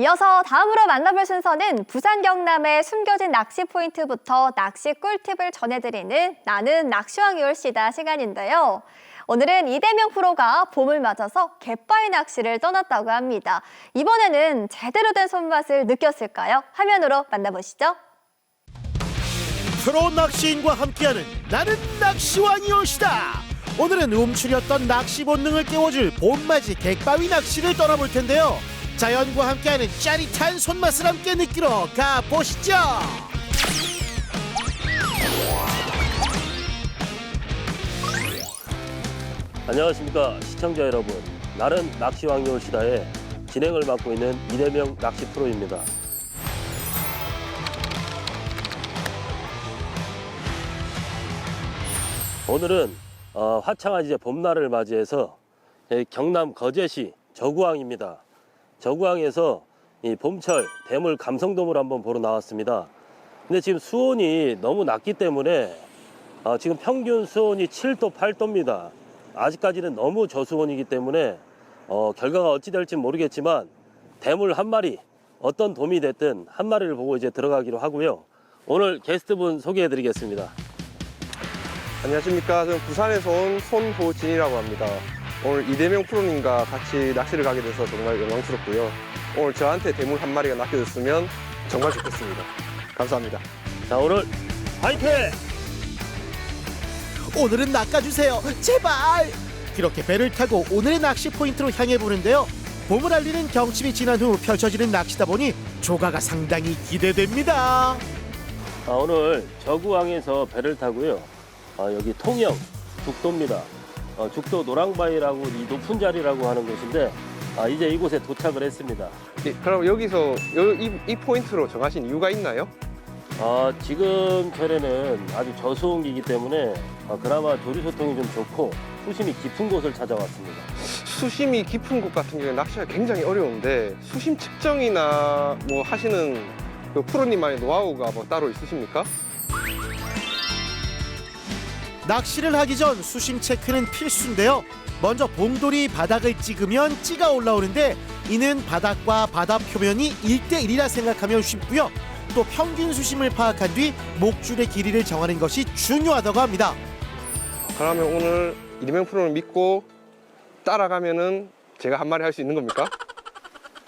이어서 다음으로 만나볼 순서는 부산 경남의 숨겨진 낚시 포인트부터 낚시 꿀팁을 전해드리는 나는 낚시왕이 올시다 시간인데요. 오늘은 이대명 프로가 봄을 맞아서 갯바위 낚시를 떠났다고 합니다. 이번에는 제대로 된 손맛을 느꼈을까요? 화면으로 만나보시죠. 프로 낚시인과 함께하는 나는 낚시왕이 오시다. 오늘은 움츠렸던 낚시 본능을 깨워줄 봄맞이 객바위 낚시를 떠나볼 텐데요. 자연과 함께하는 짜릿한 손맛을 함께 느끼러 가보시죠. 안녕하십니까 시청자 여러분. 나는 낚시왕 요시다의 진행을 맡고 있는 이대명 낚시 프로입니다. 오늘은 어, 화창한 이제 봄날을 맞이해서 예, 경남 거제시 저구항입니다 저구항에서 이 봄철 대물 감성돔을 한번 보러 나왔습니다 근데 지금 수온이 너무 낮기 때문에 어, 지금 평균 수온이 7도, 8도입니다. 아직까지는 너무 저수온이기 때문에 어, 결과가 어찌 될지 모르겠지만 대물 한 마리 어떤 돔이 됐든 한 마리를 보고 이제 들어가기로 하고요. 오늘 게스트분 소개해드리겠습니다. 안녕하십니까. 저는 부산에서 온 손호진이라고 합니다. 오늘 이대명 프로님과 같이 낚시를 가게 돼서 정말 영광스럽고요. 오늘 저한테 대물 한 마리가 낚여졌으면 정말 좋겠습니다. 감사합니다. 자 오늘 화이팅! 오늘은 낚아주세요. 제발. 그렇게 배를 타고 오늘의 낚시 포인트로 향해 보는데요. 봄을 알리는 경칩이 지난 후 펼쳐지는 낚시다 보니 조가가 상당히 기대됩니다. 아, 오늘 저구항에서 배를 타고요. 아, 여기 통영 죽도입니다. 어, 죽도 노랑바위라고 이 높은 자리라고 하는 곳인데 아, 이제 이곳에 도착을 했습니다. 예, 그럼 여기서 여- 이, 이 포인트로 정하신 이유가 있나요? 아, 지금 철에는 아주 저수온기이기 때문에 아, 그나마 조리 소통이 좀 좋고 수심이 깊은 곳을 찾아왔습니다. 수심이 깊은 곳 같은 경우에 낚시가 굉장히 어려운데 수심 측정이나 뭐 하시는 그 프로님만의 노하우가 뭐 따로 있으십니까? 낚시를 하기 전 수심 체크는 필수인데요. 먼저 봉돌이 바닥을 찍으면 찌가 올라오는데 이는 바닥과 바닥 표면이 1대1이라 생각하면 쉽고요. 또 평균 수심을 파악한 뒤 목줄의 길이를 정하는 것이 중요하다고 합니다. 그러면 오늘 이대명 프로를 믿고 따라가면은 제가 한 마리 할 수 있는 겁니까?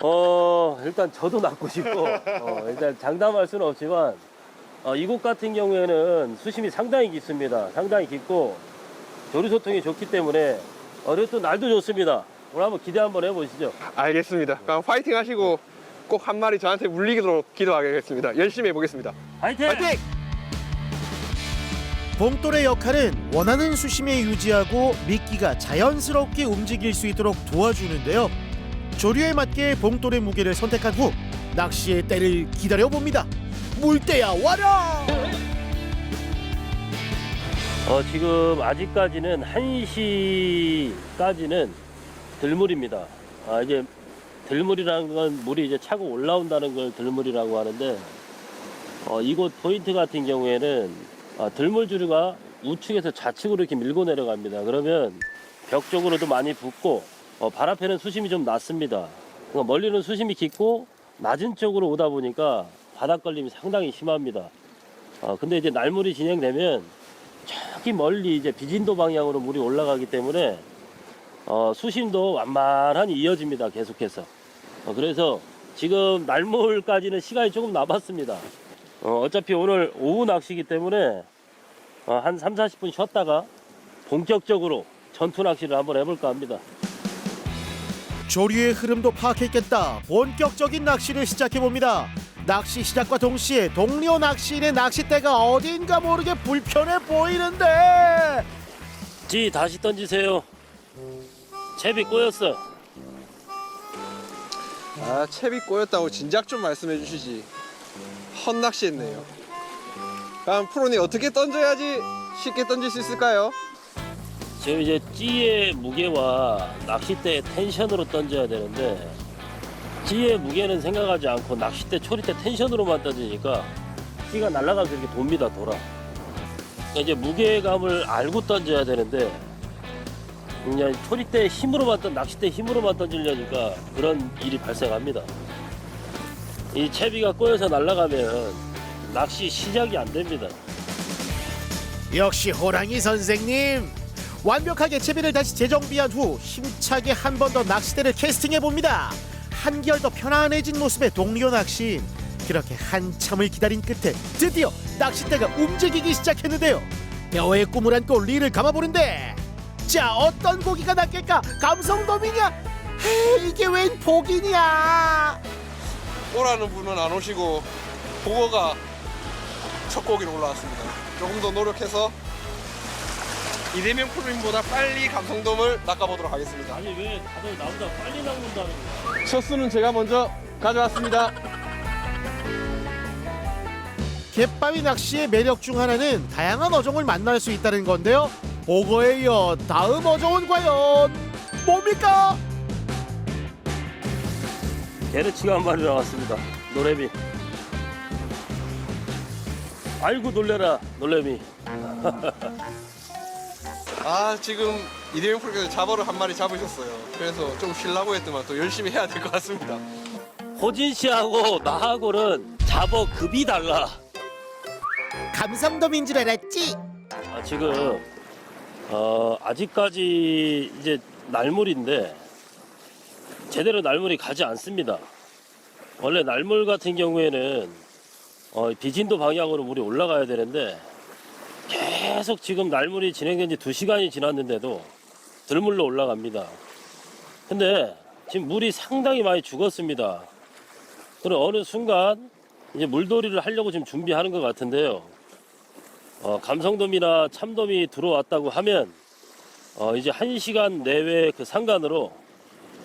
어, 일단 저도 낳고 싶고, 어, 일단 장담할 수는 없지만, 어, 이곳 같은 경우에는 수심이 상당히 깊습니다. 상당히 깊고, 조리 소통이 좋기 때문에, 어, 또 날도 좋습니다. 오늘 한번 기대 한번 해보시죠. 알겠습니다. 그럼 파이팅 하시고 꼭 한 마리 저한테 물리도록 기도하겠습니다. 열심히 해보겠습니다. 화이팅! 파이팅! 봉돌의 역할은 원하는 수심에 유지하고 미끼가 자연스럽게 움직일 수 있도록 도와주는데요. 조류에 맞게 봉돌의 무게를 선택한 후 낚시의 때를 기다려 봅니다. 물때야 와라! 어, 지금 아직까지는 1시까지는 들물입니다. 아, 이제 들물이라는 건 물이 이제 차고 올라온다는 걸 들물이라고 하는데, 어, 이곳 포인트 같은 경우에는 아, 들물주류가 우측에서 좌측으로 이렇게 밀고 내려갑니다. 그러면 벽 쪽으로도 많이 붙고, 어, 발 앞에는 수심이 좀 낮습니다. 그러니까 멀리는 수심이 깊고, 낮은 쪽으로 오다 보니까 바닥 걸림이 상당히 심합니다. 어, 근데 이제 날물이 진행되면 저기 멀리 이제 비진도 방향으로 물이 올라가기 때문에 어, 수심도 완만하니 이어집니다. 계속해서. 어, 그래서 지금 날물까지는 시간이 조금 남았습니다. 어, 어차피 오늘 오후 낚시기 때문에 어, 한 3, 40분 쉬었다가 본격적으로 전투 낚시를 한번 해볼까 합니다. 조류의 흐름도 파악했겠다. 본격적인 낚시를 시작해 봅니다. 낚시 시작과 동시에 동료 낚시인의 낚싯대가 어딘가 모르게 불편해 보이는데 지 다시 던지세요. 채비 꼬였어. 아 채비 꼬였다고 진작 좀 말씀해 주시지. 헛낚시했네요. 그럼 프로님 어떻게 던져야지 쉽게 던질 수 있을까요? 지금 이제 찌의 무게와 낚싯대의 텐션으로 던져야 되는데 찌의 무게는 생각하지 않고 낚싯대 초리대 텐션으로만 던지니까 찌가 날아가면서 이렇게 돕니다 돌아. 그러니까 이제 무게감을 알고 던져야 되는데 그냥 초리대 힘으로만 던 낚싯대 힘으로만 던지려니까 그런 일이 발생합니다. 이 채비가 꼬여서 날아가면 낚시 시작이 안 됩니다. 역시 호랑이 선생님! 완벽하게 채비를 다시 재정비한 후 힘차게 한 번 더 낚싯대를 캐스팅해 봅니다 한결 더 편안해진 모습의 동료 낚시인 그렇게 한참을 기다린 끝에 드디어 낚싯대가 움직이기 시작했는데요. 뼈에 꿈을 안고 릴을 감아보는데 자 어떤 고기가 낚일까? 감성돔이냐 에이, 이게 웬 복이냐 오라는 분은 안 오시고 보고가 첫 고기로 올라왔습니다. 조금 더 노력해서 이대명 프로님보다 빨리 감성돔을 낚아보도록 하겠습니다. 아니 왜 다들 나보다 빨리 낚는다는 거야? 첫 수는 제가 먼저 가져왔습니다. 갯바위 낚시의 매력 중 하나는 다양한 어종을 만날 수 있다는 건데요. 보고에 이어 다음 어종은 과연 뭡니까? 게르치가 한 마리 나왔습니다. 노래미. 아이고 놀래라 놀래미. 아 지금 이대명 프로께서 잡어를 한 마리 잡으셨어요. 그래서 좀 쉬려고 했더만 또 열심히 해야 될 것 같습니다. 호진 씨하고 나하고는 잡어 급이 달라. 감성돔인 줄 알았지? 아, 지금 어, 아직까지 이제 날물인데 제대로 날물이 가지 않습니다. 원래 날물 같은 경우에는 어, 비진도 방향으로 물이 올라가야 되는데 계속 지금 날물이 진행된 지 2시간이 지났는데도 들물로 올라갑니다. 근데 지금 물이 상당히 많이 죽었습니다. 그럼 어느 순간 이제 물돌이를 하려고 지금 준비하는 것 같은데요. 어, 감성돔이나 참돔이 들어왔다고 하면 어, 이제 한 시간 내외 그 상간으로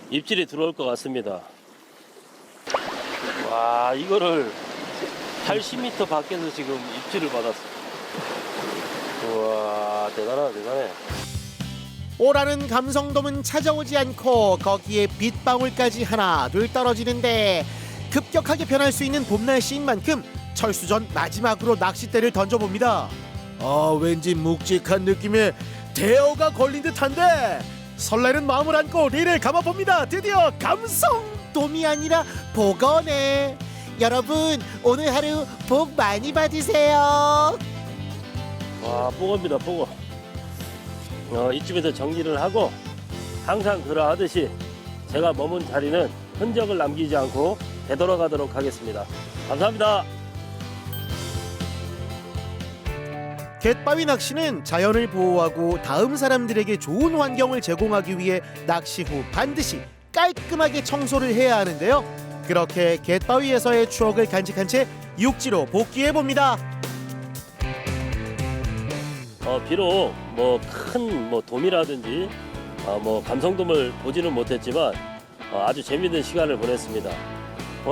입질이 들어올 것 같습니다. 와 이거를 80m 밖에서 지금 입질을 받았어. 우와 대단하다 대단해. 오라는 감성돔은 찾아오지 않고 거기에 빗방울까지 하나 둘 떨어지는데 급격하게 변할 수 있는 봄 날씨인 만큼 철수 전 마지막으로 낚싯대를 던져봅니다. 아 왠지 묵직한 느낌에 대어가 걸린 듯한데 설레는 마음을 안고 릴을 감아봅니다. 드디어 감성돔이 아니라 복어네. 여러분 오늘 하루 복 많이 받으세요. 와 뽀겁니다 뽀거. 어, 이쯤에서 정리를 하고 항상 그러하듯이 제가 머문 자리는 흔적을 남기지 않고 되돌아가도록 하겠습니다. 감사합니다. 갯바위 낚시는 자연을 보호하고 다음 사람들에게 좋은 환경을 제공하기 위해 낚시 후 반드시 깔끔하게 청소를 해야 하는데요. 그렇게 갯바위에서의 추억을 간직한 채 육지로 복귀해 봅니다. 어, 비록 뭐큰뭐 돔이라든지 어, 뭐 감성돔을 보지는 못했지만 어, 아주 재밌는 시간을 보냈습니다.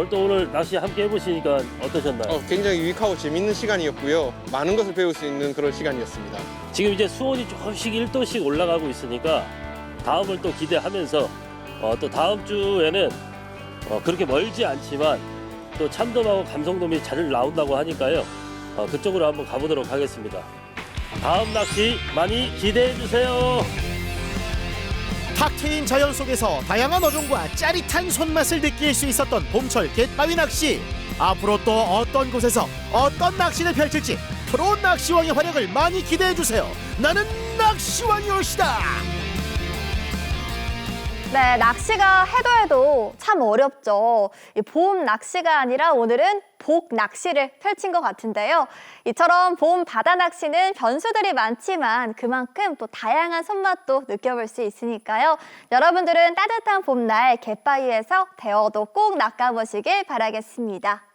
또 오늘 낚시 함께 해보시니까 어떠셨나요? 어, 굉장히 유익하고 재밌는 시간이었고요. 많은 것을 배울 수 있는 그런 시간이었습니다. 지금 이제 수온이 조금씩 1도씩 올라가고 있으니까 다음을 또 기대하면서 어, 또 다음 주에는 어, 그렇게 멀지 않지만 또 참돔하고 감성돔이 잘 나온다고 하니까요. 어, 그쪽으로 한번 가보도록 하겠습니다. 다음 낚시 많이 기대해 주세요. 탁 트인 자연 속에서 다양한 어종과 짜릿한 손맛을 느낄 수 있었던 봄철 갯바위 낚시. 앞으로 또 어떤 곳에서 어떤 낚시를 펼칠지 프로 낚시왕의 활약을 많이 기대해 주세요. 나는 낚시왕이 올시다. 네, 낚시가 해도 해도 참 어렵죠. 이봄 낚시가 아니라 오늘은 복 낚시를 펼친 것 같은데요. 이처럼 봄 바다 낚시는 변수들이 많지만 그만큼 또 다양한 손맛도 느껴볼 수 있으니까요. 여러분들은 따뜻한 봄날 갯바위에서 대어도 꼭 낚아보시길 바라겠습니다.